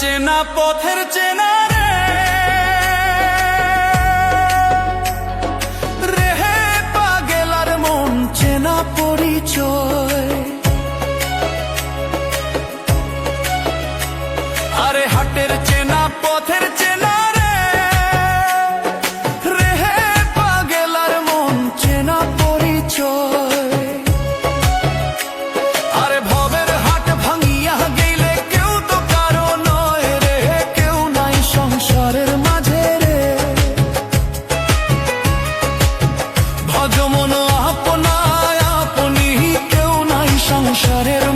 চেনা পথের চেনা। যমন আপনা আপনি কেউ নাই সংসারের